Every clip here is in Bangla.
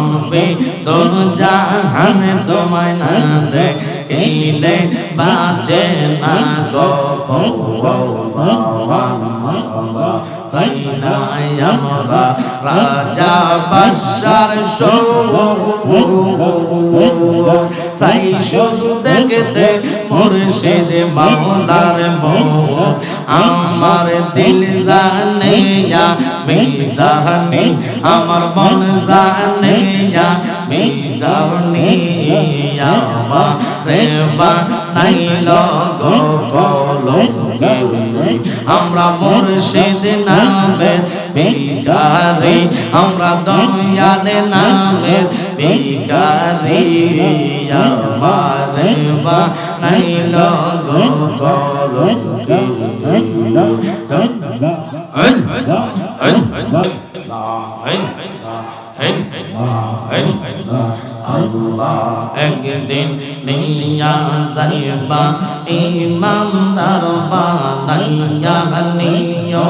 নবী তো জাহান তোমায় না দেখিলে বাঁচে না গো রাজা বাসার সাই দেখতে মুর্শিদ মাওলার মন আমার দিল জানে যা মিজানি আমার মন জানে যা মিজানি আমার রে বা নাইল গো কলঙ্কে আমরা মুর্শিদ নামের ভিখারি, আমরা দয়ালে নামের ভিখারি, আমার বা নাইল গো কলঙ্কে আল্লাহ একদিন নিয়া যাইবা ইমানদার বানাইয়া নিও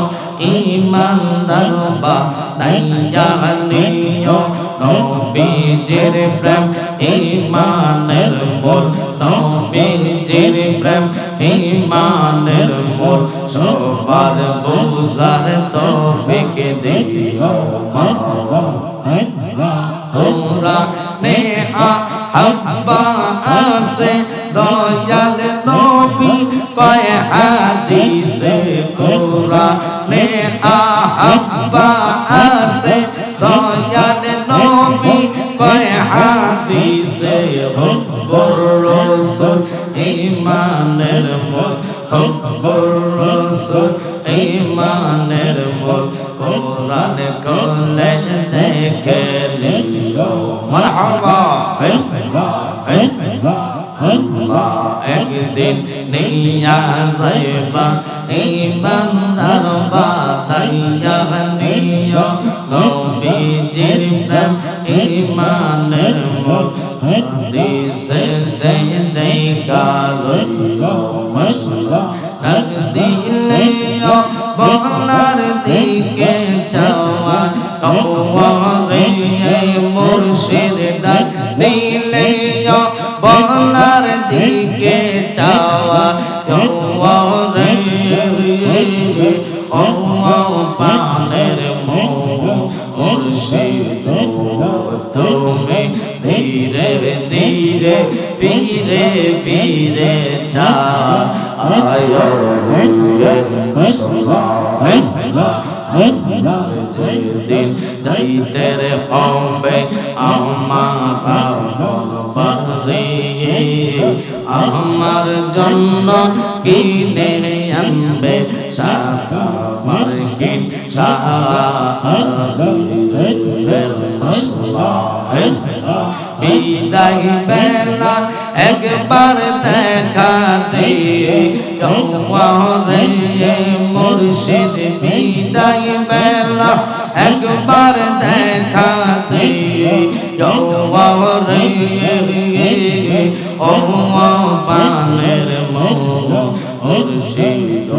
ইমানদার বানাইয়া নিও নবীজির প্রেম ইমানের মূল নবীজির প্রেম ইমানের মূল। সবার বুঝার তৌফিক দিও তোরা নে আহাব্বা আসে দয়াল নবী কয় হাদিসে তোরা নে আহাব্বা আসে দয়াল কয় হাদিসে, হব্বর রসুল ইমানের মূল, হব্বর রসুল ইমানের মূল, কোরআন কলে দেখে নিল। মারহাবা। আল্লাহ একদিন নিয়া যাইবা ইমানদার বানাইয়া নিও। নবীজির প্রেম ইমানের মূল। হাদিসে দেই দেই কালইও মাশাআল্লাহ ডাক দিলে বহনার দিকে চাওয়া কওয়ারে চাওয়া পানের তুমি ধীরে ধীরে ফিরে ফিরে চা আয় যেদিন যাইতে রে হবে আমার আমার জন্য কিনে আনবে সারা মার্কিন বিদায় বেলা একবার দেখা দিয়ে মুর্শিদ, বিদায় বেলা। একবার দেখা দিয়ে ও পানের মুর্শিদ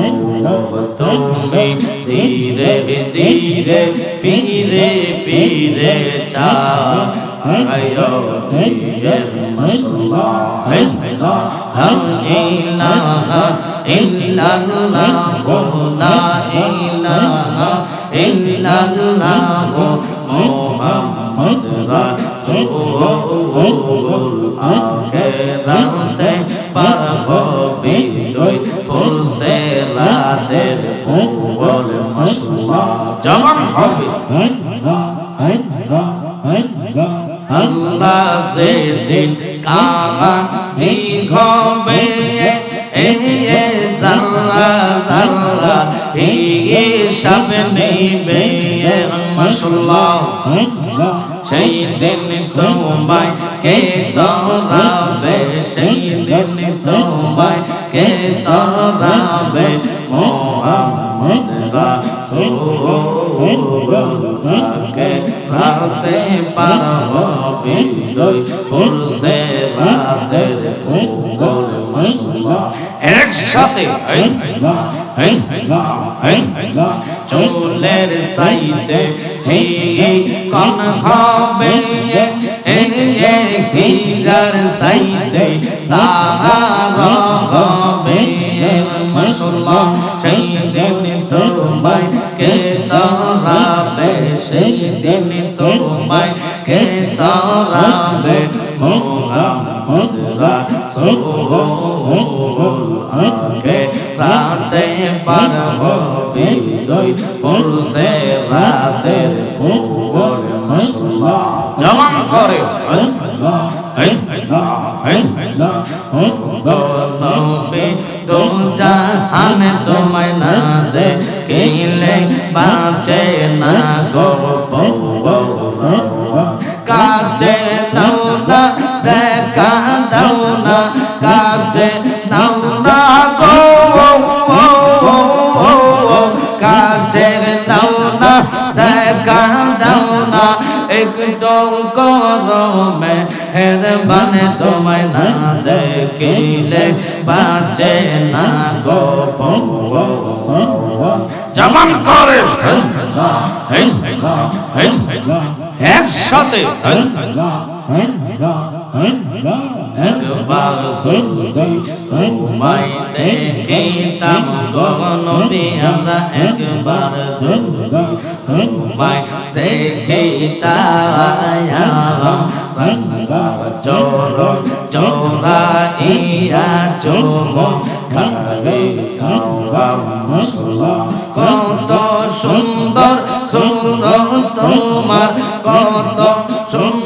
তুমি ধীরে ধীরে ফিরে ফিরে চা আয়ো ইলাহা ইল্লাল্লাহ লা ইলাহা ইল্লাল্লাহ মুহাম্মদ রাসূলুল আখিরাতে পার হবে তুই ফুলসে রাতের ফুল মাশাআল্লাহ জমান হবে আল্লাহ মাশাআল্লাহ সেই দিন তোমায় কে তোরাবে সেই দিন তোমায় কে তরাবে মোহাম্মদ রাসূলকে রাতে পারব বিজয় ফুলসে রাতের ফুল মাশাআল্লাহ একসাথে চুলের সাইতে কন হবে হীরার সাইতে তার দিন তোমায় কে তরাবে মোহাম্মদ রাসূলকে রাতে পার হবে দুই পরশে রাতের ভোর মাশাআল্লাহ জমান করে। নবী তো জাহান তোমায় না দে কেলে বাঁচে না গো। কাছে নাও না দেখা দাও না একটু গরমে হের বানে তোমায় না দেখিলে বাঁচে না গো জমান করে। একসাথে। একবার যদি তোমায় দেখিতাম গগনবী আমরা একবার যদি তোমায় দেখিতাম চোর চোরাইয়া চোম কত সুন্দর সুন্দর তোমার কত সুন্দর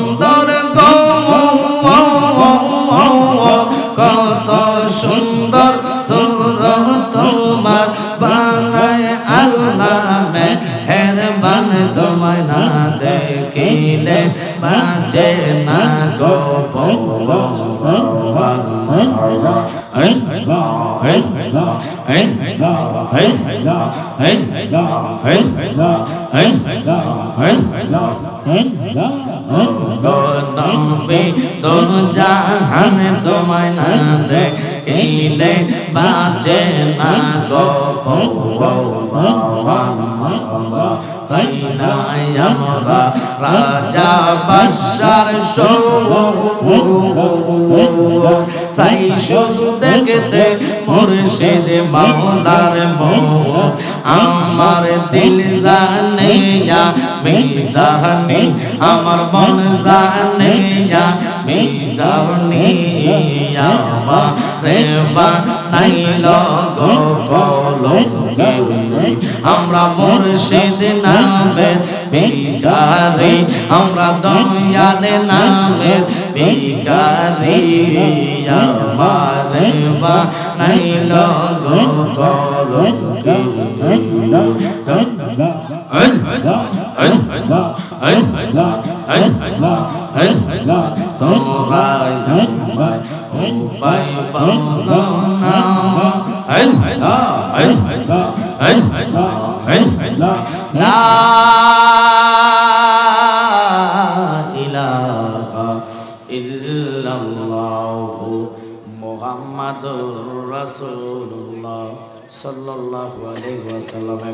বাঁচে না গো গনবে তো জাহান তোমায় না দেখিলে বাঁচে না আমরা দিল জানে যা আমি জানি আমার মন জানে যা আমি জানি আমার রে বানাইল গো কলঙ্কে আমরা মুর্শিদ নামের বিকারি আমরা দয়ালে নামের বিকারি আমার বানাইল গো কলঙ্কে তোমরা উপায় পাও না লা ইলাহা ইল্লাল্লাহু মুহাম্মাদুর রাসূলুল্লাহ সাল্লাল্লাহু আলাইহি ওয়াসাল্লাম।